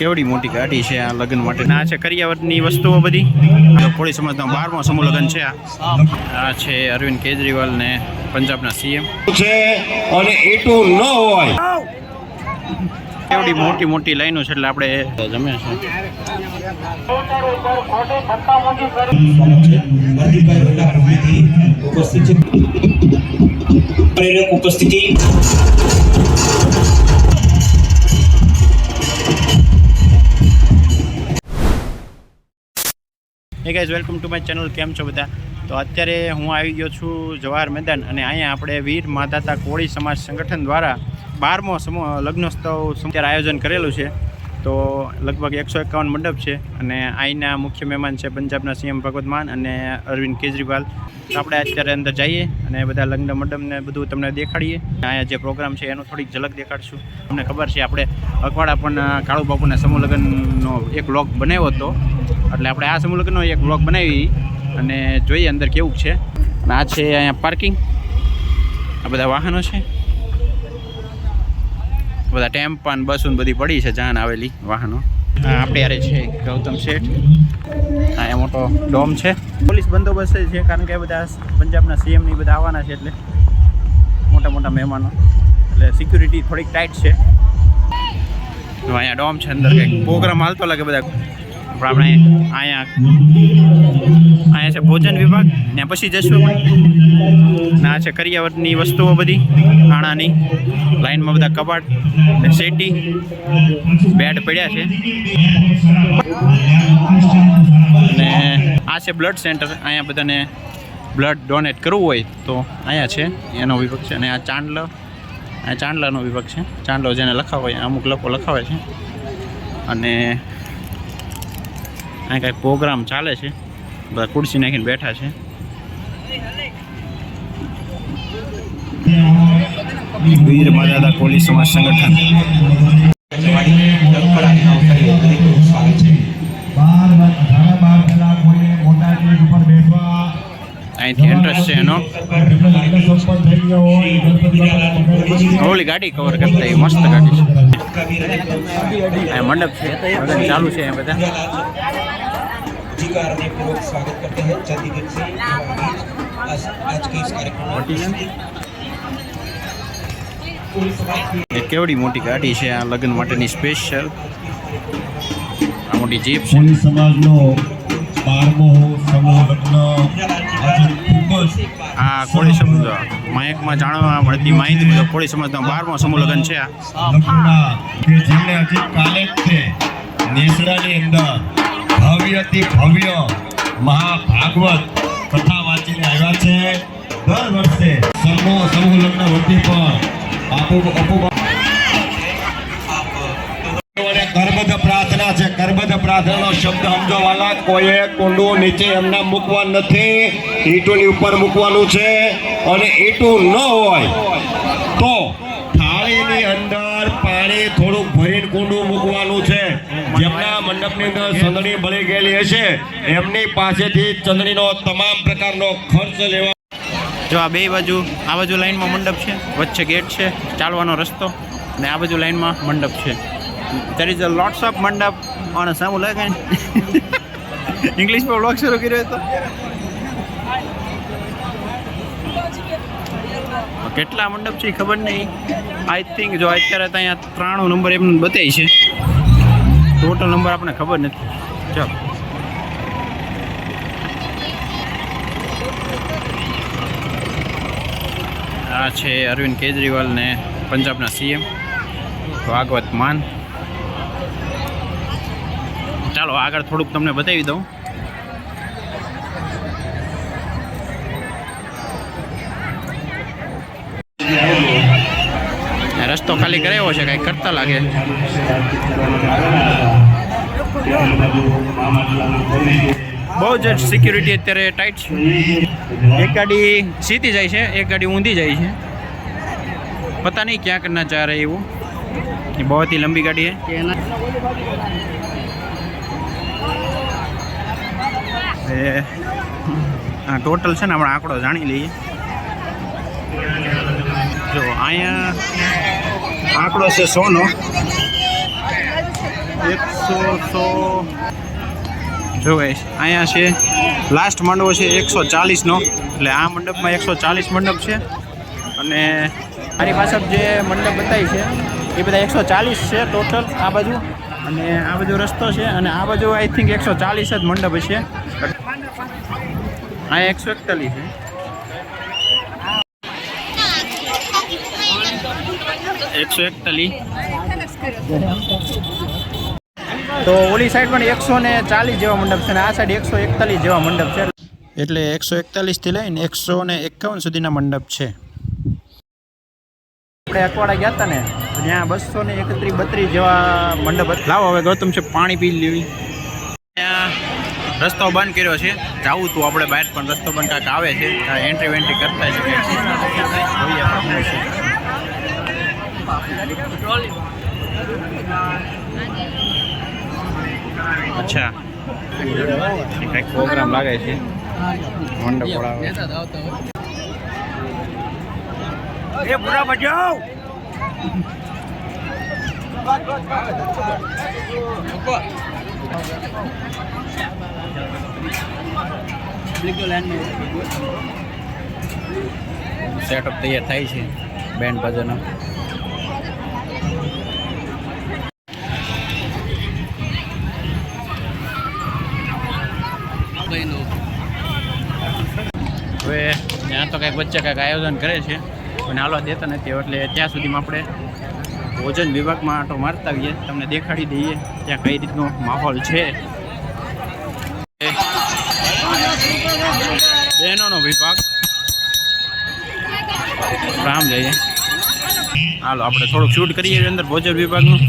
કેવડી મોટી ગાડી છે આ લગ્ન માટે? આ છે કરિયાવટની વસ્તુઓ બધી. કોળી સમાજનો બારમો સમૂહ લગ્ન છે આ. આ છે અરવિંદ કેજરીવાલ ને પંજાબના સીએમ. છે અને એટું ન હોય. કેવડી મોટી મોટી લાઈનો છે એટલે આપણે જમે છે હાર્દિકભાઈ રોલા પ્રભુથી ઉપસ્થિત છે. પ્રેરક ઉપસ્થિતિ. Hey guys welcome to my channel કેમ છો બધા? તો અત્યારે હું આવી ગયો છું જવાહર મેદાન અને અહીંયા આપણે વીર માધાતા કોળી સમાજ સંગઠન દ્વારા બારમો સમૂહ લગ્નોત્સવ અત્યારે આયોજન કરેલું છે. તો લગભગ એકસો એકાવન મંડપ છે અને અહીંના મુખ્ય મહેમાન છે પંજાબના સીએમ ભગવત માન અને અરવિંદ કેજરીવાલ. આપણે અત્યારે અંદર જઈએ અને બધા લગ્ન મંડપને બધું તમને દેખાડીએ. અહીંયા જે પ્રોગ્રામ છે એનું થોડીક ઝલક દેખાડશું. તમને ખબર છે આપણે અખવાડા પણ કાળુ બાપુના સમૂહ લગ્નનો એક વ્લોગ બનાવ્યો હતો. એટલે આપણે આ સમૂહ લગ્નનો એક વ્લોગ બનાવી અને જોઈએ અંદર કેવું છે. આ છે અહીંયા પાર્કિંગ. આ બધા વાહનો છે. બધા ટેમ્પા ને બસો બધી પડી છે જાન આવેલી વાહનો. આપણે યારે છે ગૌતમ શેઠ. અહીંયા મોટો ડોમ છે. પોલીસ બંદોબસ્ત છે કારણ કે બધા પંજાબના સીએમની બધા આવવાના છે એટલે મોટા મોટા મહેમાનો. એટલે સિક્યુરિટી થોડીક ટાઈટ છે. અહીંયા ડોમ છે અંદર કંઈક. પ્રોગ્રામ હાલતો લાગે બધા. પણ આપણે અહીંયા અહીંયા છે ભોજન વિભાગ, ને પછી જશું ને આ છે કરિયાવટની વસ્તુઓ બધી ખાણાની લાઈનમાં બધા કબાટ ને શેટી, બેડ પડ્યા છે. અને આ છે બ્લડ સેન્ટર, અહીંયા બધાને બ્લડ ડોનેટ કરવું હોય તો અહીંયા છે, એનો વિભાગ છે. અને આ ચાંદલો, આ ચાંદલાનો વિભાગ છે. ચાંદલો જેને લખાવો અમુક લોકો લખાવે છે. અને અહીં કાંઈક પ્રોગ્રામ ચાલે છે. બધા ખુરશી નાખીને બેઠા છે. વીર મર્યાદા કોલી સમાજ સંગઠન. અહીંથી એન્ટ્રન્સ છે એનો. ઓલી ગાડી કવર કરતા એ મસ્ત ગાડી છે. મંડપ છે. ચાલુ છે બધા. जी का हृदयपूर्वक स्वागत करते हैं चंडीगढ़ से हमारे बीच आज आज के इस कार्यक्रम में એ કેવડી મોટી ગાડી છે આ લગ્ન માટેની સ્પેશિયલ આ મોટી જીપ છે કોળી સમાજનો બારમો સમૂહ લગ્ન આજે ખૂબ જ આ કોળી સમાજ માયકમાં જાણવા મળતી માહિતી મુજબ કોળી સમાજનો બારમો સમૂહ લગ્ન છે આ લગ્નના કે જેમને હજી કાલે જ છે નેસડાની અંદર ભવ્યથી ભવ્ય મહાભાગવત કથા વાંચીને આવ્યા છે. દર વર્ષે સમૂહ સમૂહ લગ્ન વતી પર બાપુ અપુ અને કરબદ્ધ પ્રાર્થના છે. કરબદ્ધ પ્રાર્થનાનો શબ્દ કુંડું નીચે એમના મૂકવા નથી. ઈંટોની ઉપર મૂકવાનું છે. અને ઈંટું ન હોય તો થાળીની અંદર પાણી થોડુંક ભરીને કુંડું મંડપની અંદર ચંદણી ભળી ગયેલી હશે. એમની પાસેથી ચંદણીનો તમામ પ્રકારનો ખર્ચ લેવા જો આ બે બાજુ, આ બાજુ લાઈનમાં મંડપ છે, વચ્ચે ગેટ છે, ચાલવાનો રસ્તો અને આ બાજુ લાઈનમાં મંડપ છે. There is a lots of mandap. અને સામું લાગે ઇંગ્લિશમાં બ્લોગ શરૂ કર્યો હતો. કેટલા મંડપ છે ખબર નહીં. આઈ થિંક જો અત્યારે ત્યાં ત્રાણું નંબર એમ બતાવી છે. ટોટલ નંબર આપણને ખબર નથી. ચાલો. આ છે અરવિંદ કેજરીવાલ ને પંજાબના સીએમ ભાગવત માન. ચાલો, આગળ થોડુંક તમને બતાવી દઉં. તો ખાલી કરાવ્યો છે કંઈક કરતા લાગે. બહુ જ સિક્યુરિટી અત્યારે ટાઈટ છે. એક ગાડી સીધી જાય છે, એક ગાડી ઊંધી જાય છે. પતા નહીં ક્યાં કરના જા રહે એવું. એ બહુ લંબી ગાડી છે. આ ટોટલ છે ને આપણે આંકડો જાણી લઈએ. જો, અહીંયા આંકડો છે સોનો. એકસો સો. જો guys, અહીંયા છે લાસ્ટ મંડપો છે એકસો ચાલીસનો એટલે આ મંડપમાં એકસો ચાલીસ મંડપ છે. અને મારી પાછળ જે મંડપ બતાવી છે એ બધા એકસો ચાલીસ છે ટોટલ આ બાજુ. અને આ બાજુ રસ્તો છે અને આ બાજુ આઈ થિંક એકસો ચાલીસ જ મંડપ છે અહીંયા એકસો એકતાલીસ છે. એકસો એકતાલીસ તો ઓલી સાઈડ પણ એકસો ને ચાલીસ જેવા મંડપ છે અને આ સાઈડ એકસો એકતાલીસ જેવા મંડપ છે. એટલે એકસો એકતાલીસથી લઈને એકસો ને એકાવન સુધીના મંડપ છે. આપણે અકવાડા ગયા હતા ને ત્યાં બસો ને એકત્રીસ બત્રીસ જેવા મંડપ લાવો હવે ગૌતમ છે પાણી પી લેવી. ત્યાં રસ્તો બંધ કર્યો છે. જાવું તું આપણે બહાર પણ રસ્તો બંધ કાંઈક આવે છે. એન્ટ્રી વેન્ટ્રી કરતા છે. અચ્છા. કંઈક પ્રોગ્રામ લાગે છે. મંડપ પડાવે એ પૂરા બજાવ! સેટઅપ તૈયાર થાય છે બેન્ડ બાજુનો હવે ત્યાં તો કંઈક વચ્ચે કંઈક આયોજન કરે છે. પણ હાલવા દેતા નથી એટલે ત્યાં સુધીમાં આપણે ભોજન વિભાગમાં આટો મારતા આવીએ. તમને દેખાડી દઈએ ત્યાં કઈ રીતનો માહોલ છે. બહેનોનો વિભાગ. રામ જઈએ હાલો, આપણે થોડુંક શૂટ કરીએ અંદર ભોજન વિભાગનું.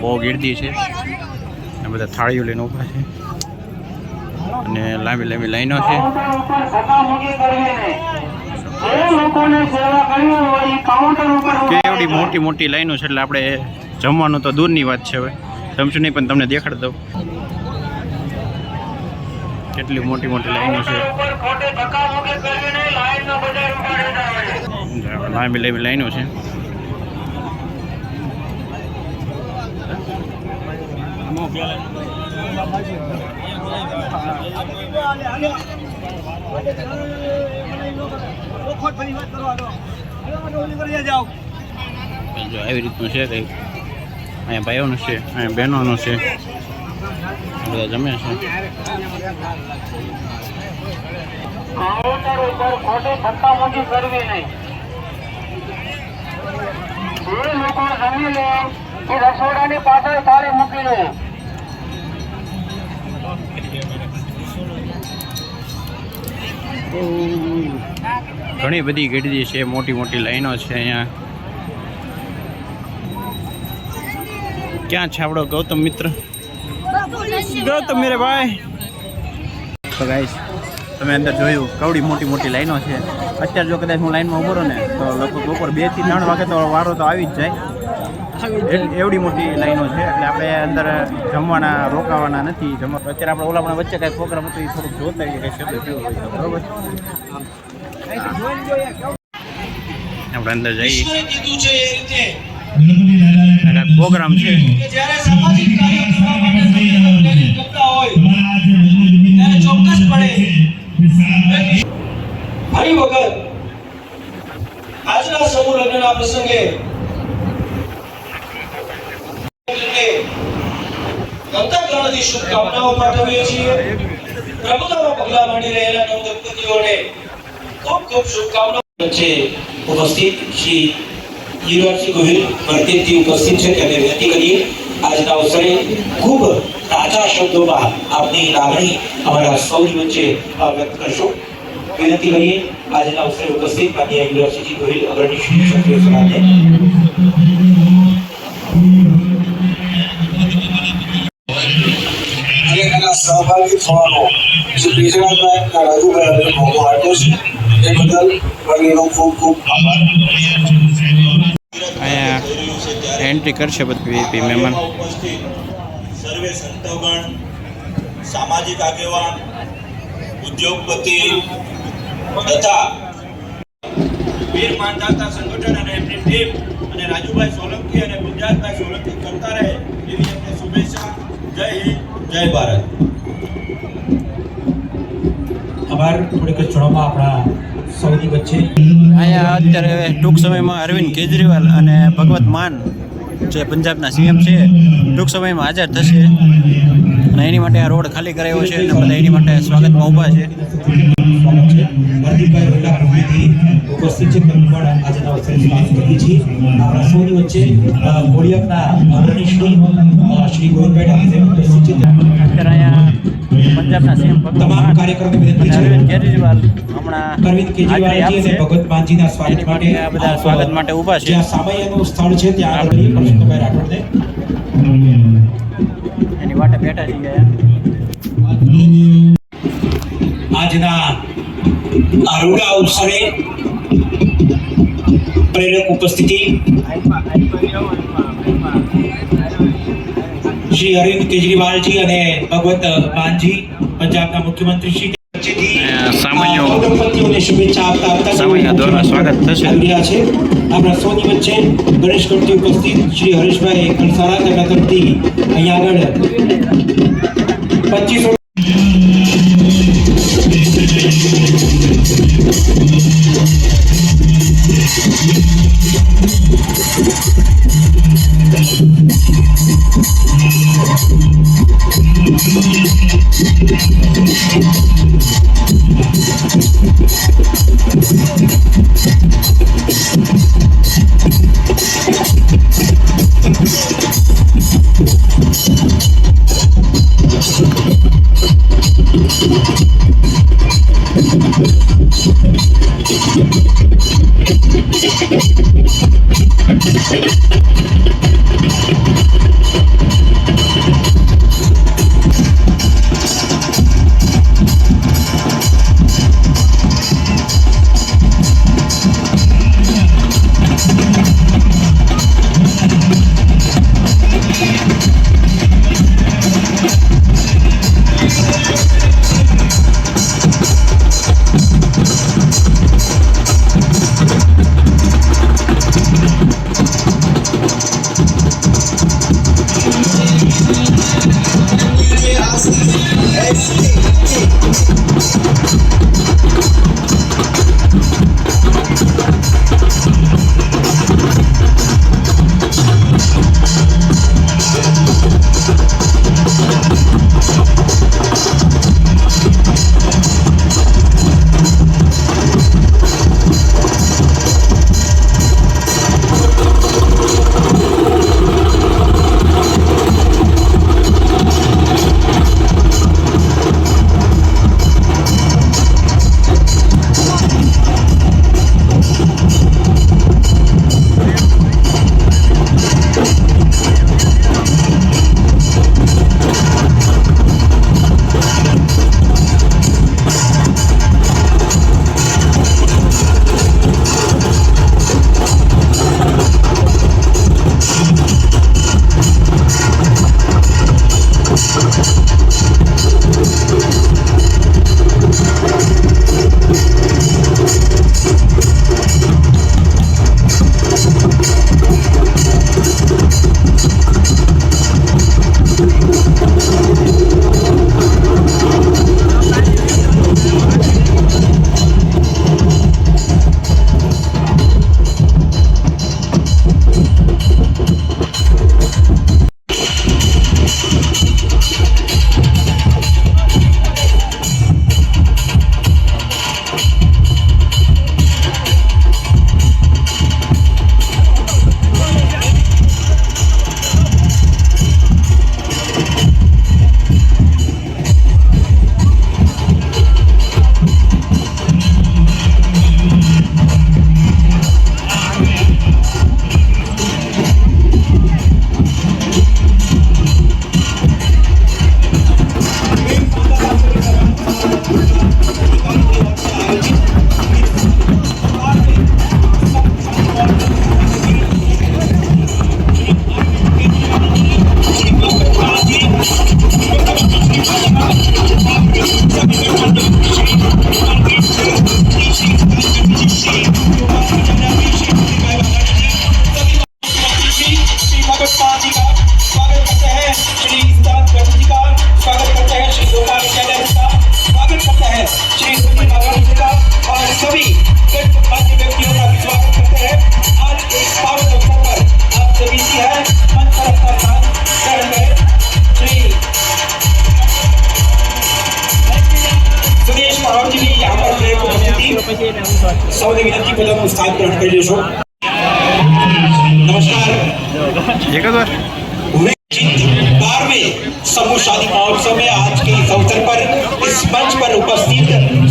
બહુ ગીર્દી છે. બધા થાળીઓ લઈને ઊભા છે. અને લાંબી લાંબી લાઈનો છે. કેવડી મોટી મોટી લાઈનો છે એટલે આપણે જમવાનું તો દૂરની વાત છે હવે. જમશું નહીં, પણ તમને દેખાડ દઉં. કેટલી મોટી મોટી લાઈનો છે. લાંબી લાંબી લાઈનો છે. જો આવી રીતનું છે કંઈક. અહીંયા ભાઈઓનું છે, અહીંયા બહેનોનું છે. બધા જમે છે. ખોટી ધક્કામુક્કી કરવી નહીં. જે લોકો જમી લે એ રસોડાની પાછળ થાળી મૂકી લે ઘણી બધી ગીરદી છે, મોટી મોટી લાઈનો છે અહીંયા. ક્યાં છે આપણો ગૌતમ મિત્ર? ગૌતમ મેરે ભાઈ. તો તમે અંદર જોયું, કવડી મોટી મોટી લાઈનો છે. અત્યારે જો કદાચ હું લાઈનમાં ઊભો ને, તો લગભગ બપોર બેથી ત્રણ વાગે તો વારો તો આવી જ જાય. એવડી મોટી લાઈનો છે એટલે આપણે અંદર જમવાના રોકાવાના નથી જમવા અત્યારે આપણે ઓલા પણ વચ્ચે કાંઈ પ્રોગ્રામ હતો એ થોડુંક જોતા રહીએ કે શબ્દ હોય બરોબર? આપણે અંદર જઈએ. પ્રોગ્રામ છે. ફરી વખત આજના સમૂહ લગ્નના પ્રસંગે ખૂબ ખૂબ ઉપસ્થિત શ્રી ગોહિલ ભરતીથી ઉપસ્થિત છે તેને વિનંતી કરીએ. આજના અવસરે ખૂબ તાજા શબ્દોમાં આપની લાગણી અમારા સૌની વચ્ચે વ્યક્ત કરશો. વિનંતી કરીએ, આજના અવસરે ઉપસ્થિત માન્ય યુવરાજસિંહ ગોહિલ અગ્રણી શ્રી ક્ષત્રિય સમાજને અને એના સહભાગી થવાનો જે ગુજરાતમાં રાજુભાઈ અમને મોકો આપ્યો છે એ બદલ બંનેનો ખૂબ ખૂબ આભાર. અહીંયા એન્ટ્રી કરશે બધી વીઆઈપી મહેમાન સર્વે સંતોગણ સામાજિક આગેવાન ઉદ્યોગપતિ તથા વીર માનદાતા સંગઠન અને એમની ટીમ અને રાજુભાઈ સોલંકી અને ગુજરાતભાઈ સોલંકી કરતા રહે એવી એમને શુભેચ્છા. જય હિન્દ જય ભારત. અહીંયા અત્યારે ટૂંક સમયમાં અરવિંદ કેજરીવાલ અને ભગવત માન જે પંજાબના સીએમ છે, ટૂંક સમયમાં હાજર થશે. અને એની માટે આ રોડ ખાલી કરાયો છે અને બધા એની માટે સ્વાગતમાં ઊભા છે. તમામ કાર્યક્રમ હમણાં અરવિંદ કેજરીવાલજી અને ભગત માનજીના સ્વાગત માટે બધા સ્વાગત માટે ઊભા છે. જ્યાં સ્થળ છે ત્યાં આગળ પરસોત્તમભાઈ એની માટે બેઠા થઈ આજના રૂડા અવસરે પ્રેરક ઉપસ્થિતિ શ્રી અરવિંદ કેજરીવાલજી અને ભગવત માનજી પંજાબના મુખ્યમંત્રી શ્રી સામાન્ય શુભેચ્છા આપતા આપતા સામાન્ય દ્વારા સ્વાગત થશે. રહ્યા છે આપણા સૌની વચ્ચે ગણેશ કરતી ઉપસ્થિત શ્રી હરેશભાઈ કંસારા તેમના તરફથી અહીંયા આગળ પચીસો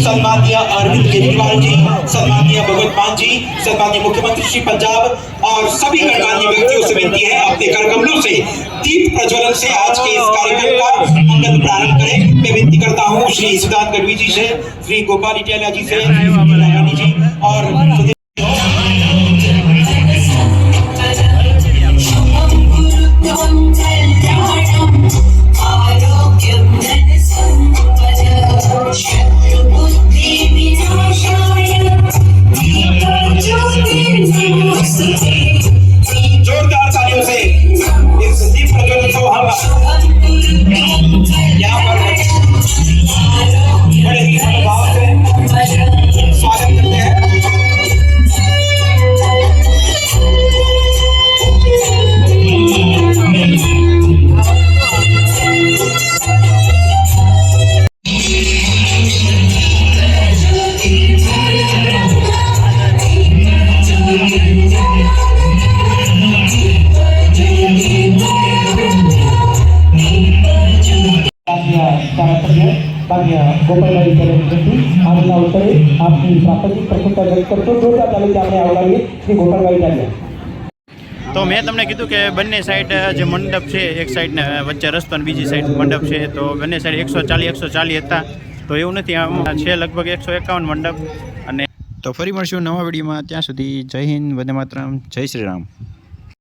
सम्मानीय अरविंद केजरीवाल जी सन्मान्य भगवत मान जी सन्मान्य मुख्यमंत्री श्री पंजाब और सभी गणमान्य व्यक्तियों से विनती है, अपने करकमलों से, दीप प्रज्वलन से आज के इस कार्यक्रम का मंगल प्रारंभ करें। मैं विनती करता हूँ श्री सिद्धांत गढ़वी जी से, श्री गोपाल इटियाला जी से जी और ગોપાલભાઈ વિનંતી આજના અવસરે આપની પ્રાકૃતિક પ્રસન્નતા વ્યક્ત કરતો જોરદાર તાલીમ આપણે આવડાવીએ શ્રી ગોપાલભાઈ ચાલ્યા તો મેં તમને કીધું કે બંને સાઈડ જે મંડપ છે એક સાઈડ ને વચ્ચે રસ્તો અને બીજી સાઈડ મંડપ છે. તો બંને સાઈડ એકસો ચાલીસ એકસો ચાલીસ હતા. તો એવું નથી આમ છે લગભગ એકસો એકાવન મંડપ. અને તો ફરી મળશું નવા વિડીયોમાં. ત્યાં સુધી જય હિન્દ વંદે માતરમ જય શ્રી રામ.